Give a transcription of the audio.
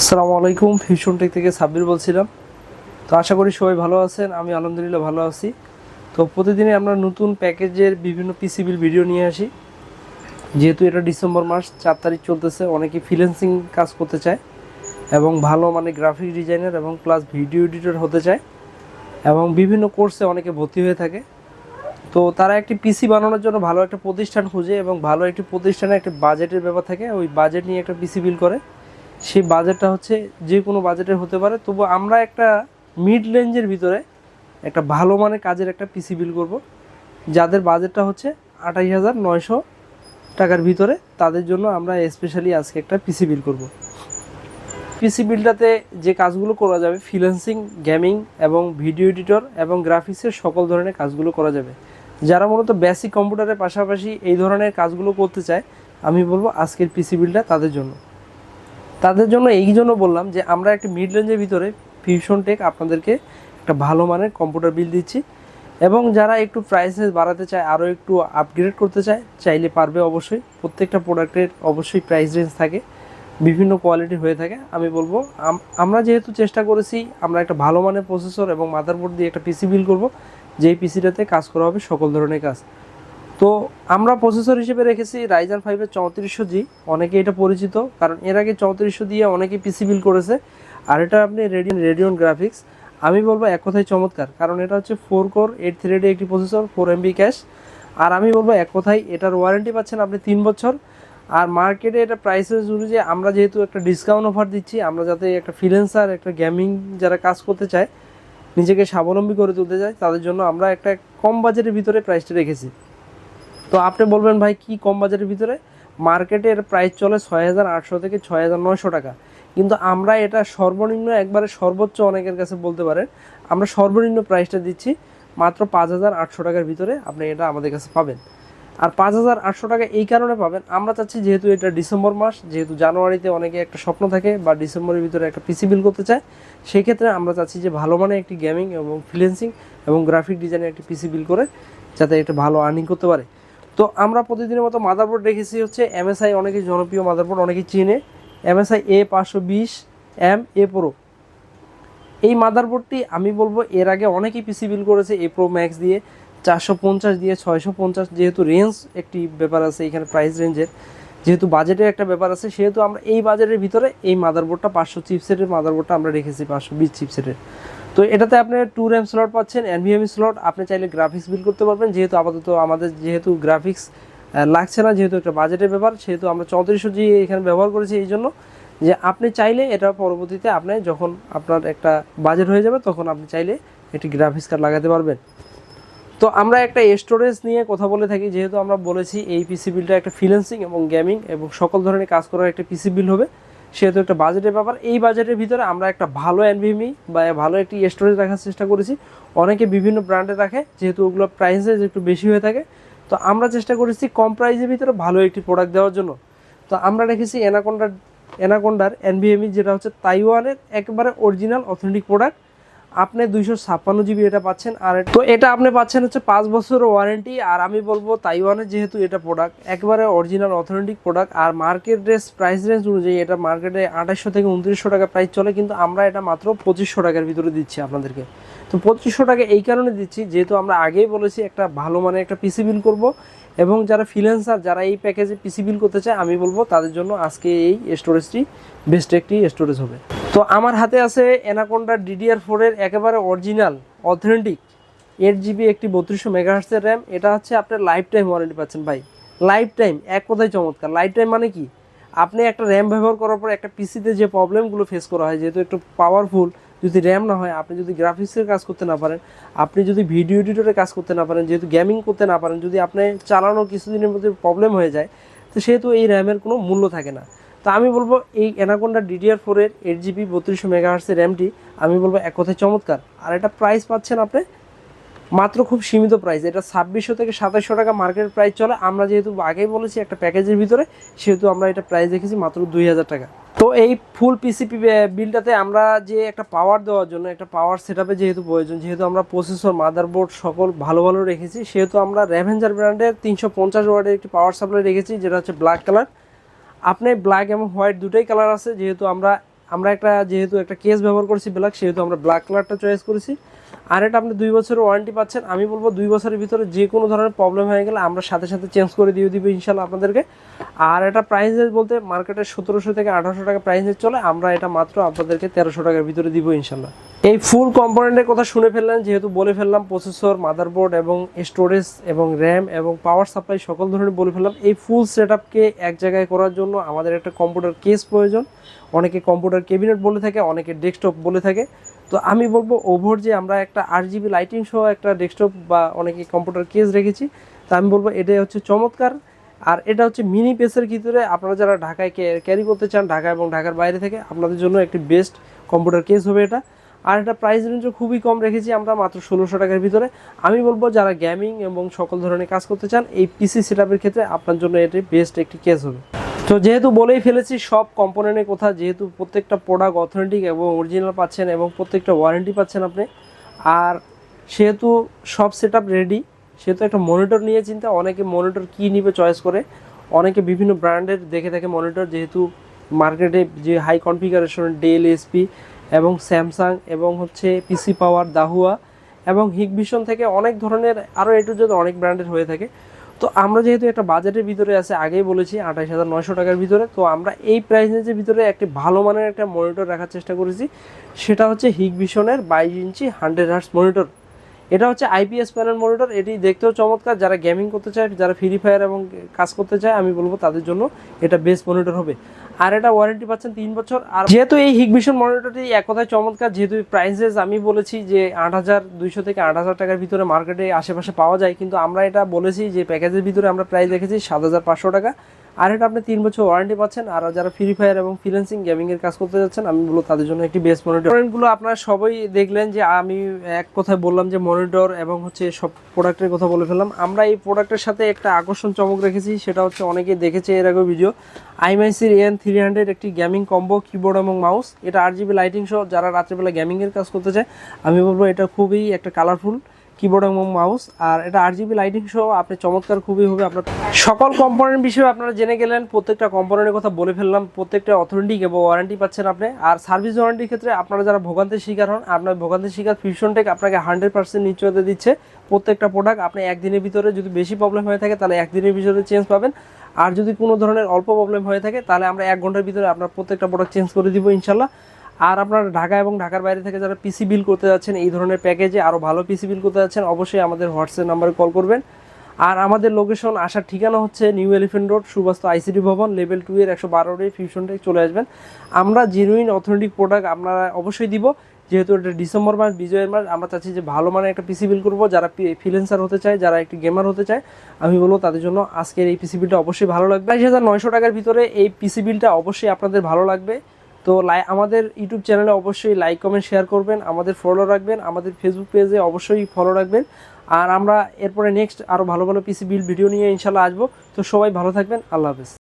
আসসালামু আলাইকুম fusion take থেকে সাব্বির বলছিলাম। তো আশা করি সবাই ভালো আছেন, আমি আলহামদুলিল্লাহ ভালো আছি। তো প্রতিদিনই আমরা নতুন প্যাকেজের বিভিন্ন পিসিবিল ভিডিও নিয়ে আসি। যেহেতু এটা ডিসেম্বর মাস, চার তারিখ চলতেছে, অনেকে ফ্রিল্যান্সিং কাজ করতে চায় এবং ভালো মানে গ্রাফিক ডিজাইনার এবং প্লাস ভিডিও এডিটর হতে চায় এবং বিভিন্ন কোর্সে অনেকে ভর্তি হয়ে থাকে। তো তারা একটি পিসি বানানোর জন্য ভালো একটা প্রতিষ্ঠান খুঁজে এবং ভালো একটি প্রতিষ্ঠানে একটা বাজেটের ব্যাপার থাকে, ওই বাজেট নিয়ে একটা পিসি বিল করে। সেই বাজেটটা হচ্ছে যে কোনো বাজেটের হতে পারে। তবু আমরা একটা মিড রেঞ্জের ভিতরে একটা ভালো মানের কাজের একটা পিসি বিল করব। যাদের বাজেটটা হচ্ছে আঠাশ হাজার নয়শো টাকার ভিতরে, তাদের জন্য আমরা স্পেশালি আজকে একটা পিসি বিল করব। পিসি বিলটাতে যে কাজগুলো করা যাবে ফ্রিল্যান্সিং গেমিং এবং ভিডিও এডিটর এবং গ্রাফিক্সের সকল ধরনের কাজগুলো করা যাবে। যারা মূলত বেসিক কম্পিউটারের পাশাপাশি এই ধরনের কাজগুলো করতে চায়, আমি বলব আজকের পিসি বিলটা তাদের জন্য। তাদের জন্য এই জন্য বললাম যে আমরা একটা মিড রেঞ্জের ভিতরে ফিউশন টেক আপনাদেরকে একটা ভালো মানের কম্পিউটার বিল দিচ্ছি। এবং যারা একটু প্রাইসেস বাড়াতে চায়, আরও একটু আপগ্রেড করতে চায়, চাইলে পারবে অবশ্যই। প্রত্যেকটা প্রোডাক্টের অবশ্যই প্রাইস রেঞ্জ থাকে, বিভিন্ন কোয়ালিটি হয়ে থাকে। আমি বলব, আম- আমরা যেহেতু চেষ্টা করেছি, আমরা একটা ভালো মানের প্রসেসর এবং মাদারবোর্ড দিয়ে একটা পিসি বিল করব, যেই পিসিটাতে কাজ করা হবে সকল ধরনের কাজ। তো আমরা প্রসেসর হিসেবে রেখেছি রাইজান ফাইভের চৌত্রিশশো জি অনেকে এটা পরিচিত, কারণ এর আগে চৌত্রিশশো দিয়ে অনেকে পিসি বিল করেছে। আর এটা আপনি রেডিয়ন রেডিয়ন গ্রাফিক্স আমি বলব এক কথায় চমৎকার, কারণ এটা হচ্ছে ফোর কোর এইট থ্রেডে একটি প্রসেসর ফোর এমবি ক্যাশ আর আমি বলব এক কথায়, এটার ওয়ারেন্টি পাচ্ছেন আপনি তিন বছর। আর মার্কেটে এটা প্রাইসেস অনুযায়ী আমরা যেহেতু একটা ডিসকাউন্ট অফার দিচ্ছি, আমরা যাতে একটা ফ্রিল্যান্সার একটা গেমিং যারা কাজ করতে চায়, নিজেকে স্বাবলম্বী করে তুলতে চায়, তাদের জন্য আমরা একটা কম বাজেটের ভিতরে প্রাইসটা রেখেছি। তো আপনি বলবেন ভাই, কি কম বাজারের ভিতরে? মার্কেটে এর প্রাইস চলে ছয় হাজার আটশো থেকে ছয় হাজার নয়শো টাকা। কিন্তু আমরা এটা সর্বনিম্ন একবারে সর্বোচ্চ অনেকের কাছে বলতে পারেন, আমরা সর্বনিম্ন প্রাইসটা দিচ্ছি মাত্র পাঁচ হাজার আটশো টাকার ভিতরে আপনি এটা আমাদের কাছে পাবেন। আর পাঁচ হাজার আটশো টাকা এই কারণে পাবেন, আমরা চাচ্ছি যেহেতু এটা ডিসেম্বর মাস, যেহেতু জানুয়ারিতে অনেকে একটা স্বপ্ন থাকে বা ডিসেম্বরের ভিতরে একটা পিসি বিল করতে চায় সেই ক্ষেত্রে আমরা চাচ্ছি যে ভালো মানের একটি গেমিং এবং ফ্রিল্যান্সিং এবং গ্রাফিক ডিজাইনের একটি পিসি বিল করে যাতে একটা ভালো আর্নিং করতে পারে। তো আমরা প্রতিদিনের মতো মাদারবোর্ড রেখেছি হচ্ছে এমএসআই অনেকেই জনপ্রিয় মাদারবোর্ড অনেকেই চিনে। এমএসআই এ পাঁচশো বিশ এম এ প্রো এই মাদারবোর্ডটি আমি বলব এর আগে অনেকেই পিসি বিল করেছে এ প্রো ম্যাক্স দিয়ে, চারশো পঞ্চাশ দিয়ে, ছয়শো পঞ্চাশ যেহেতু রেঞ্জ একটি ব্যাপার আছে এখানে প্রাইস রেঞ্জের যেহেতু বাজেটের একটা ব্যাপার আছে, সেহেতু আমরা এই বাজেটের ভিতরে এই মাদারবোর্ডটা পাঁচশো চিপসেটের মাদারবোর্ডটা আমরা রেখেছি, পাঁচশো বিশ চিপসেটের তো এটাতে আপনি টু র্যাম স্লট পাচ্ছেন এনভিএমই স্লট আপনি চাইলে গ্রাফিক্স বিল করতে পারবেন। যেহেতু আপাতত আমাদের, যেহেতু গ্রাফিক্স লাগছে না, যেহেতু একটা বাজেটের ব্যাপার, সেহেতু আমরা চৌত্রিশশো জি এখানে ব্যবহার করেছি এই জন্য। যে আপনি চাইলে এটা পরবর্তীতে আপনি যখন আপনার একটা বাজেট হয়ে যাবে, তখন আপনি চাইলে একটি গ্রাফিক্স কার্ড লাগাতে পারবেন। তো আমরা একটা স্টোরেজ নিয়ে কথা বলে থাকি। যেহেতু আমরা বলেছি এই পিসি বিলটা একটা ফ্রিল্যান্সিং এবং গেমিং এবং সকল ধরনের কাজ করার একটা পিসি বিল হবে। সেহেতু একটা বাজেটের ব্যাপার। এই বাজেটের ভিতরে আমরা একটা ভালো এনভিএমই বা ভালো একটি স্টোরেজ রাখার চেষ্টা করেছি। অনেকে বিভিন্ন ব্র্যান্ডে রাখে যেহেতু ওগুলো প্রাইসেস একটু বেশি হয়ে থাকে। তো আমরা চেষ্টা করেছি কম প্রাইসের ভিতরে ভালো একটি প্রোডাক্ট দেওয়ার জন্য। তো আমরা রেখেছি এনাকোন্ডার এনাকোন্ডার এনভিএমই যেটা হচ্ছে তাইওয়ানের একেবারে অরিজিনাল অথেন্টিক প্রোডাক্ট আপনি দুইশো ছাপ্পান্ন জিবি এটা পাচ্ছেন, আর তো এটা আপনি পাচ্ছেন হচ্ছে পাঁচ বছরের ওয়ারেন্টি, আর আমি বলব তাইওয়ানের যেহেতু এটা প্রোডাক্ট একবারে অরিজিনাল অথেন্টিক প্রোডাক্ট আর মার্কেট রেস প্রাইস রেঞ্জ অনুযায়ী এটা মার্কেটে আঠাশশো থেকে উনত্রিশশো টাকা প্রাইস চলে, কিন্তু আমরা এটা মাত্র পঁচিশশো টাকার ভিতরে দিচ্ছি আপনাদেরকে। তো পঁচিশশো টাকা এই কারণে দিচ্ছি, যেহেতু আমরা আগেই বলেছি একটা ভালো মানে একটা পিসি বিল করব এবং যারা ফ্রিল্যান্সার যারা এই প্যাকেজে পিসি বিল করতে চায়, আমি বলব তাদের জন্য আজকে এই স্টোরেজটি বেস্ট একটি স্টোরেজ হবে। তো আমার হাতে আছে অ্যানাকোন্ডা ডিডিআর ফোরের একেবারে অরিজিনাল অথেন্টিক এইট জিবি একটি বত্রিশশো মেগাহার্সের র্যাম এটা হচ্ছে আপনার লাইফ টাইম ওয়ারেন্টি পাচ্ছেন ভাই। লাইফ টাইম এক কথায় চমৎকার। লাইফ টাইম মানে কি? আপনি একটা র্যাম ব্যবহার করার পর একটা পিসিতে যে প্রবলেমগুলো ফেস করা হয়, যেহেতু একটু পাওয়ারফুল যদি র্যাম না হয়, আপনি যদি গ্রাফিক্সের কাজ করতে না পারেন, আপনি যদি ভিডিও এডিটরে কাজ করতে না পারেন, যেহেতু গেমিং করতে না পারেন, যদি আপনি চালানো কিছুদিনের মধ্যে প্রবলেম হয়ে যায়, তো সেহেতু এই র্যামের কোনো মূল্য থাকে না। তো আমি বলব, এই অ্যানাকোন্ডা ডিডিআর ফোরের এইট জিবি বত্রিশশো মেগাহার্সের র্যামটি আমি বলব এক কথায় চমৎকার। আর এটা প্রাইস পাচ্ছেন আপনি মাত্র খুব সীমিত প্রাইস এটা ছাব্বিশশো থেকে সাতাশশো টাকা মার্কেট প্রাইস চলে। আমরা যেহেতু আগেই বলেছি একটা প্যাকেজের ভিতরে, সেহেতু আমরা এটা প্রাইস রেখেছি মাত্র দুই হাজার টাকা। তো এই ফুল পিসিপি বিলটাতে আমরা যে একটা পাওয়ার দেওয়ার জন্য, একটা পাওয়ার সেট যেহেতু প্রয়োজন, যেহেতু আমরা প্রসেসর মাদারবোর্ড সকল ভালো ভালো রেখেছি, সেহেতু আমরা র্যাভেঞ্জার ব্র্যান্ডের তিনশো পঞ্চাশ ওয়ার্ডের একটি পাওয়ার সাপ্লাই রেখেছি, যেটা হচ্ছে ব্ল্যাক কালার আপনি ব্ল্যাক এবং হোয়াইট দুটোই কালার আছে, যেহেতু আমরা আমরা একটা, যেহেতু একটা কেস ব্যবহার করছি ব্ল্যাক সেহেতু আমরা ব্ল্যাক কালারটা চয়েস করেছি। আর এটা আপনি দুই বছরের ওয়ারেন্টি পাচ্ছেন। আমি বলব দুই বছরের ভিতরে যে কোনো ধরনের প্রবলেম হয়ে গেলে আমরা সাথে সাথে চেঞ্জ করে দিয়ে দিব ইনশাল্লাহ আপনাদেরকে। আর এটা প্রাইস বলতে মার্কেটে সতেরোশো থেকে আঠারোশো টাকা প্রাইস চলে। আমরা এটা মাত্র আপনাদেরকে তেরোশো টাকার ভিতরে দিব ইনশাল্লাহ এই ফুল কম্পোনেন্টের কথা শুনে ফেললেন, যেহেতু বলে ফেললাম প্রসেসর মাদারবোর্ড এবং স্টোরেজ এবং র্যাম এবং পাওয়ার সাপ্লাই সকল ধরনের বলে ফেললাম। এই ফুল সেট এক জায়গায় করার জন্য আমাদের একটা কম্পিউটার কেস প্রয়োজন। অনেকে কম্পিউটার ক্যাবিনেট বলে থাকে, অনেকে ডেস্কটপ বলে থাকে। তো আমি বলব, ওভর যে আমরা একটা আট জিবি লাইটিং সহ একটা ডেস্কটপ বা অনেকে কম্পিউটার কেস রেখেছি, তা আমি বলব এটাই হচ্ছে চমৎকার। আর এটা হচ্ছে মিনি পেসের ভিতরে আপনারা যারা ঢাকায় ক্যারি করতে চান ঢাকা এবং ঢাকার বাইরে থেকে, আপনাদের জন্য একটি বেস্ট কম্পিউটার কেস হবে এটা। আর এটা প্রাইস রেঞ্জও খুবই কম রেখেছি আমরা মাত্র ষোলোশো টাকার ভিতরে। আমি বলব যারা গেমিং এবং সকল ধরনের কাজ করতে চান, এই পিসি সেটআপের ক্ষেত্রে আপনার জন্য এটি বেস্ট একটি কেস হবে। তো যেহেতু বলেই ফেলেছি, সব কম্পোনেন্টের কথা যেহেতু প্রত্যেকটা প্রোডাক্ট অথেন্টিক এবং অরিজিনাল পাচ্ছেন এবং প্রত্যেকটা ওয়ারেন্টি পাচ্ছেন আপনি, আর সেহেতু সব সেট রেডি সেহেতু একটা মনিটর নিয়ে চিন্তা, অনেকে মনিটর কী নিবে চয়েস করে, অনেকে বিভিন্ন ব্র্যান্ডের দেখে থাকে মনিটর যেহেতু মার্কেটে যে হাই কনফিগারেশন ডেল এসপি এবং স্যামসাং এবং হচ্ছে পিসি পাওয়ার দাহুয়া এবং হিগভিশন থেকে অনেক ধরনের আরও এটু যদি অনেক ব্র্যান্ডের হয়ে থাকে। তো আমরা যেহেতু একটা বাজেটের ভিতরে আছে, আগেই বলেছি আঠাশ হাজার নয়শো টাকার ভিতরে, তো আমরা এই প্রাইস রেঞ্জের ভিতরে একটি ভালো মানের একটা মনিটর রাখার চেষ্টা করেছি, সেটা হচ্ছে হিগভিশনের বাইশ ইঞ্চি হান্ড্রেড হার্টস মনিটর এটা হচ্ছে আইপিএস প্যানেল মনিটর এটি দেখতেও চমৎকার, যারা গেমিং করতে চায়, যারা ফ্রি ফায়ার এবং কাজ করতে চায়, আমি বলব তাদের জন্য এটা বেস্ট মনিটর হবে। আর এটা ওয়ারেন্টি পাচ্ছেন তিন বছর। আর যেহেতু এই হিগভিশন মনিটরটি এক কথায় চমৎকার, যেহেতু প্রাইসেস আমি বলেছি যে আট হাজার দুইশো থেকে আট হাজার টাকার ভিতরে মার্কেটে আশেপাশে পাওয়া যায়, কিন্তু আমরা এটা বলেছি যে প্যাকেজের ভিতরে আমরা প্রাইস রেখেছি সাত হাজার পাঁচশো টাকা। আর এটা আপনি তিন বছর ওয়ারেন্টি পাচ্ছেন। আর যারা ফ্রি ফায়ার এবং ফ্রিল্যান্সিং গেমিং এর কাজ করতে যাচ্ছেন, আমি বলব তাদের জন্য একটি বেস্ট মনিটরগুলো আপনারা সবাই দেখলেন যে আমি এক কথায় বললাম যে মনিটর এবং হচ্ছে সব প্রোডাক্টের কথা বলে ফেললাম। আমরা এই প্রোডাক্টের সাথে একটা আকর্ষণ চমক রেখেছি, সেটা হচ্ছে অনেকে দেখেছে এর আগে ভিডিও আইমাইসির এন থ্রি হান্ড্রেড একটি গেমিং কম্বো কিবোর্ড এবং মাউস এটা আট জিবি লাইটিং সহ যারা রাত্রেবেলা গেমিং এর কাজ করতে চায়, আমি বলব এটা খুবই একটা কালারফুল কিবোর্ড এবং মাউস আর এটা আট জিবি লাইটিং সহ আপনি চমৎকার খুবই হবে আপনার। সকল কম্পোনেন্ট বিষয়ে আপনারা জেনে গেলেন, প্রত্যেকটা কম্পোনেন্টের কথা বলে ফেললাম, প্রত্যেকটা অথেন্টিক এবং ওয়ারেন্টি পাচ্ছেন আপনি। আর সার্ভিস ওয়ারেন্টির ক্ষেত্রে আপনারা যারা ভোগান্তির শিকার হন, আপনার ভোগান্তির শিকার ফিউশন টেক আপনাকে হান্ড্রেড পার্সেন্ট নিশ্চয়তা দিচ্ছে। প্রত্যেকটা প্রোডাক্ট আপনি একদিনের ভিতরে যদি বেশি প্রবলেম হয়ে থাকে, তাহলে একদিনের ভিতরে চেঞ্জ পাবেন। আর যদি কোনো ধরনের অল্প প্রবলেম হয়ে থাকে, তাহলে আমরা এক ঘণ্টার ভিতরে আপনার প্রত্যেকটা প্রোডাক্ট চেঞ্জ করে দিব ইনশাল্লাহ। আর আপনার ঢাকা এবং ঢাকার বাইরে থেকে যারা পিসি বিল করতে যাচ্ছেন, এই ধরনের প্যাকেজে আরও ভালো পিসি বিল করতে যাচ্ছেন, অবশ্যই আমাদের হোয়াটসঅ্যাপ নাম্বারে কল করবেন। আর আমাদের লোকেশন আসার ঠিকানা হচ্ছে New Elephant Road Subastu ICD ভবন লেভেল টু এর একশো বারো ফিউশন টেক চলে আসবেন। আমরা জেনুইন অথেন্টিক প্রোডাক্ট আপনারা অবশ্যই দিব। যেহেতু এটা ডিসেম্বর মাস, বিজয়ের মাস, আমরা চাচ্ছি যে ভালো মানের একটা পিসি বিল করব। যারা ফিলেন্সার হতে চায়, যারা একটি গেমার হতে চায়, আমি বলব তাদের জন্য আজকের এই পিসি বিলটা অবশ্যই ভালো লাগবে। বাইশ হাজার নয়শো টাকার ভিতরে এই পিসি বিলটা অবশ্যই আপনাদের ভালো লাগবে। তো লাই আমাদের ইউটিউব চ্যানেলে অবশ্যই লাইক কমেন্ট শেয়ার করবেন, আমাদের ফলো রাখবেন, আমাদের ফেসবুক পেজে অবশ্যই ফলো রাখবেন। আর আমরা এরপরে নেক্সট আরও ভালো ভালো পিসি বিল ভিডিও নিয়ে ইনশাল্লাহ আসব। তো সবাই ভালো থাকবেন, আল্লাহ হাফেজ।